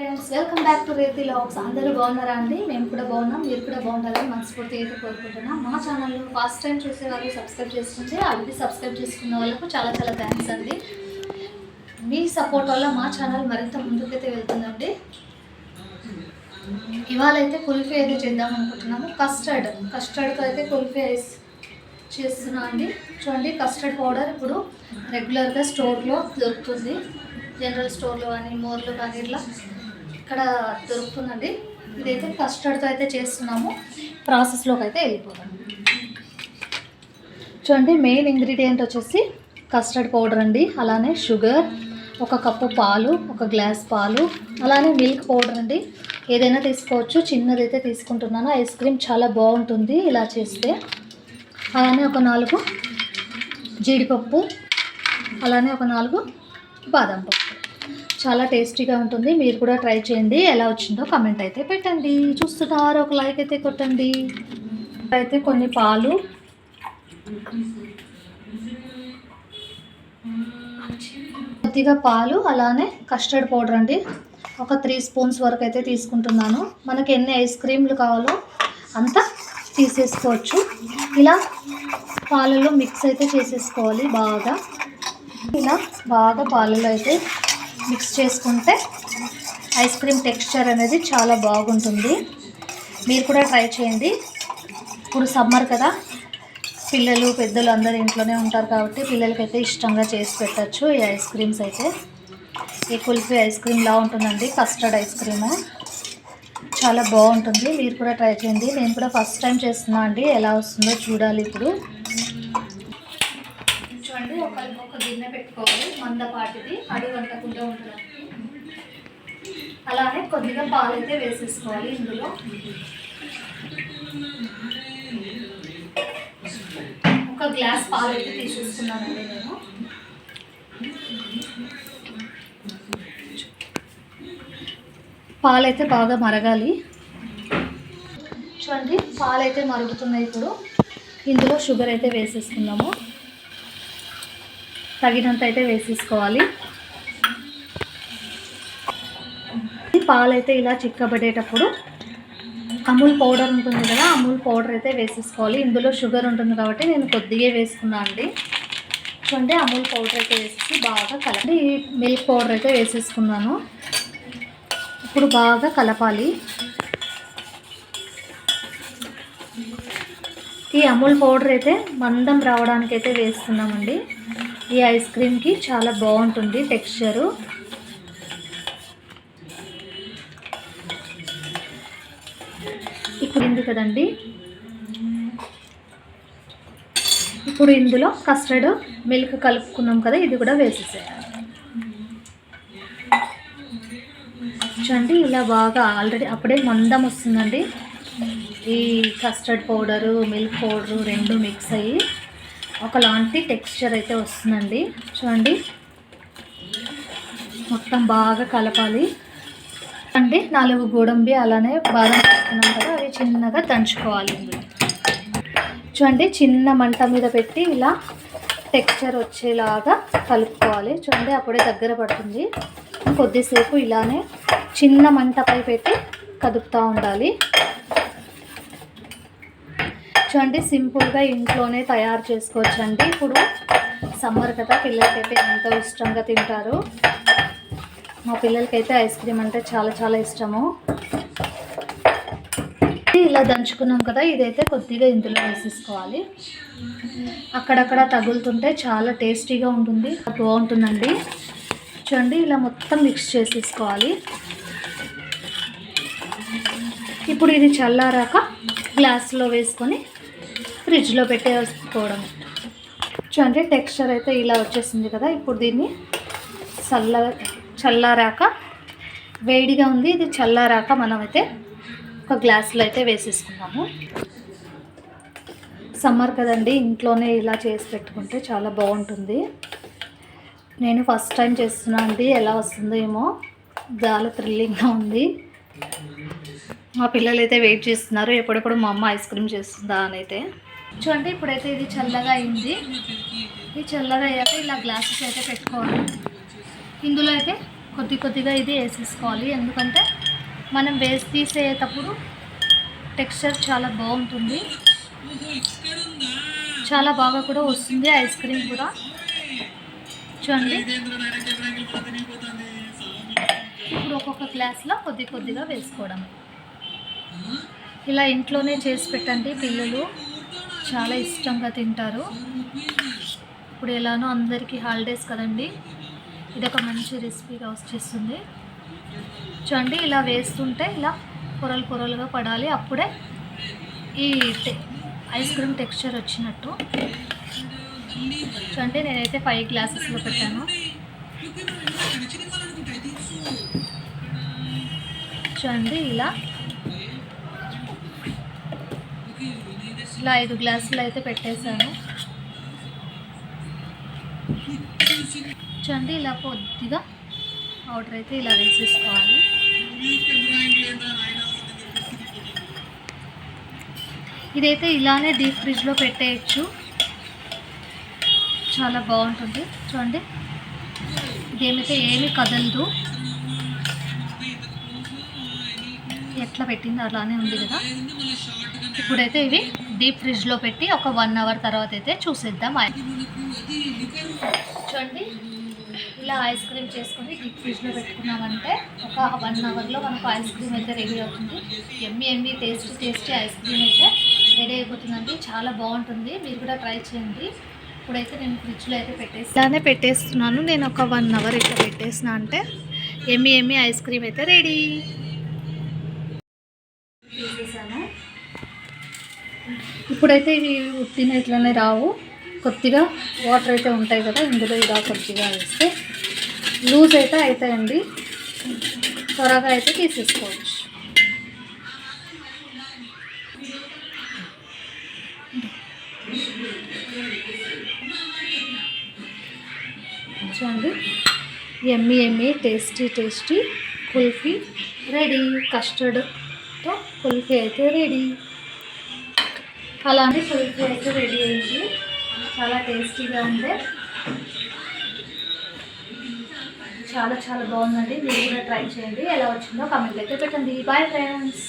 Friends welcome back to Reethi logs అందరూ బాగున్నారా అండి? మేము కూడా బాగున్నాం మీరు కూడా బాగుండాలని మనస్ఫూర్తి అయితే కోరుకుంటున్నాం. మా ఛానల్లో ఫస్ట్ టైం చూసే వాళ్ళు సబ్స్క్రైబ్ చేసుకుంటే ఆల్రెడీ సబ్స్క్రైబ్ చేసుకున్న వాళ్ళకు చాలా చాలా థ్యాంక్స్ అండి. మీ సపోర్ట్ వల్ల మా ఛానల్ మరింత ముందుకైతే వెళ్తుందండి. ఇవాళ అయితే కుల్ఫీ అయితే చేద్దాం అనుకుంటున్నాము. కస్టర్డ్ కస్టర్డ్తో అయితే కుల్ఫీ ఐస్ చేస్తున్నా అండి. చూడండి కస్టర్డ్ పౌడర్ ఇప్పుడు రెగ్యులర్గా స్టోర్లో దొరుకుతుంది. జనరల్ స్టోర్లో కానీ మోర్లో కానీ ఇట్లా. ఇక్కడ దొరుకుతుందండి. ఇదైతే కస్టర్డ్తో అయితే చేస్తున్నాము. ప్రాసెస్లోకి అయితే వెళ్ళిపోతాం. చూడండి మెయిన్ ఇంగ్రీడియంట్ వచ్చేసి కస్టర్డ్ పౌడర్ అండి. అలానే షుగర్ ఒక కప్పు పాలు ఒక గ్లాస్ పాలు అలానే మిల్క్ పౌడర్ అండి. ఏదైనా తీసుకోవచ్చు. చిన్నదైతే తీసుకుంటున్నాను. ఐస్ క్రీమ్ చాలా బాగుంటుంది ఇలా చేస్తే. అలానే ఒక నాలుగు జీడిపప్పు అలానే ఒక నాలుగు బాదం పప్పు. చాలా టేస్టీగా ఉంటుంది. మీరు కూడా ట్రై చేయండి. ఎలా వచ్చిందో కమెంట్ అయితే పెట్టండి. చూస్తున్నారు. ఒక లైక్ అయితే కొట్టండి. అయితే కొన్ని పాలు. కొద్దిగా పాలు అలానే కస్టర్డ్ పౌడర్ అండి. ఒక త్రీ స్పూన్స్ వరకు అయితే తీసుకుంటున్నాను. మనకి ఎన్ని ఐస్ క్రీమ్లు కావాలో అంత తీసేసుకోవచ్చు. ఇలా పాలలో మిక్స్ అయితే చేసేసుకోవాలి బాగా. ఇలా బాగా పాలలో అయితే మిక్స్ చేసుకుంటే ఐస్ క్రీమ్ టెక్స్చర్ అనేది చాలా బాగుంటుంది. మీరు కూడా ట్రై చేయండి. ఇప్పుడు సమ్మర్ కదా. పిల్లలు పెద్దలు అందరు ఇంట్లోనే ఉంటారు కాబట్టి పిల్లలకైతే ఇష్టంగా చేసి పెట్టచ్చు ఈ ఐస్ క్రీమ్స్ అయితే. ఈ కుల్ఫీ ఐస్ క్రీమ్లా ఉంటుందండి కస్టర్డ్ ఐస్ క్రీమ్. చాలా బాగుంటుంది. మీరు కూడా ట్రై చేయండి. నేను కూడా ఫస్ట్ టైం చేస్తున్నా అండి. ఎలా వస్తుందో చూడాలి ఇప్పుడు చూడండి ఒక ఒక గిన్నె పెట్టుకోవాలి. మందపాటిది అడుగు అంటకుండా ఉండడానికి అలానే కొద్దిగా పాలు అయితే వేసేసుకోవాలి ఇందులో. ఒక గ్లాస్ పాలు అయితే తీసేసుకున్నానండి నేను. పాలైతే బాగా మరగాలి. చూడండి పాలైతే మరుగుతున్నాయి ఇప్పుడు. ఇందులో షుగర్ అయితే వేసేసుకుందాము. తగినంత అయితే వేసేసుకోవాలి. అయితే ఇలా చిక్కబడేటప్పుడు అమూల్ పౌడర్ ఉంటుంది కదా అమూల్ పౌడర్ అయితే వేసేసుకోవాలి. ఇందులో షుగర్ ఉంటుంది కాబట్టి నేను కొద్దిగా వేసుకున్నా అండి. చూడండి అమూల్ పౌడర్ అయితే వేసేసి బాగా కలండి మిల్క్ పౌడర్ అయితే వేసేసుకున్నాను. ఇప్పుడు బాగా కలపాలి. ఈ అమూల్ పౌడర్ అయితే మందం రావడానికి అయితే వేస్తున్నామండి. ఈ ఐస్ క్రీమ్కి చాలా బాగుంటుంది టెక్స్చరు. ఇప్పుడు ఉంది కదండి. ఇప్పుడు ఇందులో కస్టర్డ్ మిల్క్ కలుపుకున్నాం కదా ఇది కూడా వేసేసేయాలి చూడండి ఇలా బాగా ఆల్రెడీ అప్పుడే మందం వస్తుందండి. ఈ కస్టర్డ్ పౌడరు మిల్క్ పౌడరు రెండు మిక్స్ అయ్యి ఒకలాంటి టెక్స్చర్ అయితే వస్తుందండి. చూడండి. మొత్తం బాగా కలపాలి. అంటే నాలుగు గోడంబి అలానే బాదం తీసుకున్నాం కదా అవి చిన్నగా దంచుకోవాలి. చూడండి చిన్న మంట మీద పెట్టి ఇలా టెక్స్చర్ వచ్చేలాగా కలుపుకోవాలి. చూడండి అప్పుడే దగ్గర పడుతుంది. కొద్దిసేపు ఇలానే చిన్న మంటపై పెట్టి కదుపుతూ ఉండాలి. చూడండి సింపుల్గా ఇంట్లోనే తయారు చేసుకోవచ్చండి ఇప్పుడు సమ్మర్ కదా పిల్లలకైతే ఎంతో ఇష్టంగా తింటారు. మా పిల్లలకైతే ఐస్ క్రీమ్ అంటే చాలా చాలా ఇష్టము. ఇలా దంచుకున్నాం కదా ఇదైతే కొద్దిగా ఇందులో వేసేసుకోవాలి. అక్కడక్కడ తగులుతుంటే చాలా టేస్టీగా ఉంటుంది బాగుంటుందండి. చూడండి ఇలా మొత్తం మిక్స్ చేసేసుకోవాలి. ఇప్పుడు ఇది చల్లారాక గ్లాస్లో వేసుకొని ఫ్రిడ్జ్లో పెట్టేసుకోవడం. చూడండి టెక్స్చర్ అయితే ఇలా వచ్చేసింది కదా. ఇప్పుడు దీన్ని చల్ల చల్లారాక వేడిగా ఉంది. ఇది చల్లారాక మనమైతే ఒక గ్లాస్లో అయితే వేసేసుకున్నాము సమ్మర్ కదండి ఇంట్లోనే ఇలా చేసి పెట్టుకుంటే చాలా బాగుంటుంది. నేను ఫస్ట్ టైం చేస్తున్నా అండి. ఎలా వస్తుందో ఏమో చాలా థ్రిల్లింగ్గా ఉంది. మా పిల్లలు అయితే వెయిట్ చేస్తున్నారు. ఎప్పుడెప్పుడు మా అమ్మ ఐస్ క్రీమ్ చేస్తుందా అని అయితే. చూడండి ఇప్పుడైతే ఇది చల్లగా అయింది. ఇది చల్లగా అయ్యాక ఇలా గ్లాసెస్ అయితే పెట్టుకోవాలి. ఇందులో అయితే కొద్ది కొద్దిగా ఇది వేసేసుకోవాలి. ఎందుకంటే మనం వేసి తీసేటప్పుడు టెక్స్చర్ చాలా బాగుంటుంది. చాలా బాగా కూడా వస్తుంది ఐస్ క్రీమ్ కూడా. చూడండి. ఇప్పుడు ఒక్కొక్క గ్లాస్లో కొద్ది కొద్దిగా వేసుకోవడం. ఇలా ఇంట్లోనే చేసి పెట్టండి పిల్లలు. చాలా ఇష్టంగా తింటారు. ఇప్పుడు ఎలానో అందరికీ హాలిడేస్ కదండి. ఇది ఒక మంచి రెసిపీగా వచ్చేస్తుంది చూడండి ఇలా వేస్తుంటే ఇలా పొరలు పొరలుగా పడాలి. అప్పుడే ఈ టె- ఐస్ క్రీమ్ టెక్స్చర్ వచ్చినట్టు. చూడండి నేనైతే ఫైవ్ గ్లాసెస్లో పెట్టాను. చూడండి ఇలా ఇలా ఐదు గ్లాసులు అయితే పెట్టేశాను. చూడండి ఇలా కొద్దిగా పౌడర్ అయితే ఇలా వేసేసుకోవాలి. ఇదైతే ఇలానే డీప్ ఫ్రిడ్జ్లో పెట్టేయచ్చు. చాలా బాగుంటుంది. చూడండి ఇదేమైతే ఏమి కదలదు. ఎట్లా పెట్టిందో అలానే ఉంది కదా. ఇప్పుడైతే ఇవి డీప్ ఫ్రిడ్జ్లో పెట్టి ఒక వన్ అవర్ తర్వాత అయితే చూసేద్దాం. చూడండి ఇలా ఐస్ క్రీమ్ చేసుకొని డీప్ ఫ్రిడ్జ్లో పెట్టుకున్నామంటే ఒక వన్ అవర్లో మనకు ఐస్ క్రీమ్ అయితే రెడీ అవుతుంది. Yummy yummy tasty tasty ice cream అయితే రెడీ అయిపోతుందండి. చాలా బాగుంటుంది. మీరు కూడా ట్రై చేయండి. ఇప్పుడైతే నేను ఫ్రిడ్జ్లో అయితే పెట్టేసి ఇలానే పెట్టేస్తున్నాను. నేను ఒక వన్ అవర్ ఇట్లా పెట్టేసిన అంటే ఎమ్మి ఎమ్మి ఐస్ క్రీమ్ అయితే రెడీ. ఇప్పుడైతే ఇవి ఉట్టిన ఇట్లనే రావు. కొద్దిగా వాటర్ అయితే ఉంటాయి కదా ఇందులో ఇలా కొద్దిగా వేస్తే లూజ్ అయితే అవుతాయండి త్వరగా అయితే తీసేసుకోవచ్చు. చూడండి. Yummy yummy tasty tasty kulfi ready. కస్టర్డ్తో kulfi అయితే రెడీ. అలానే కుల్ఫీ అయితే రెడీ అయింది. చాలా టేస్టీగా ఉంది చాలా చాలా బాగుందండి. మీరు కూడా ట్రై చేయండి. ఎలా వచ్చిందో కమెంట్ అయితే పెట్టండి. Bye friends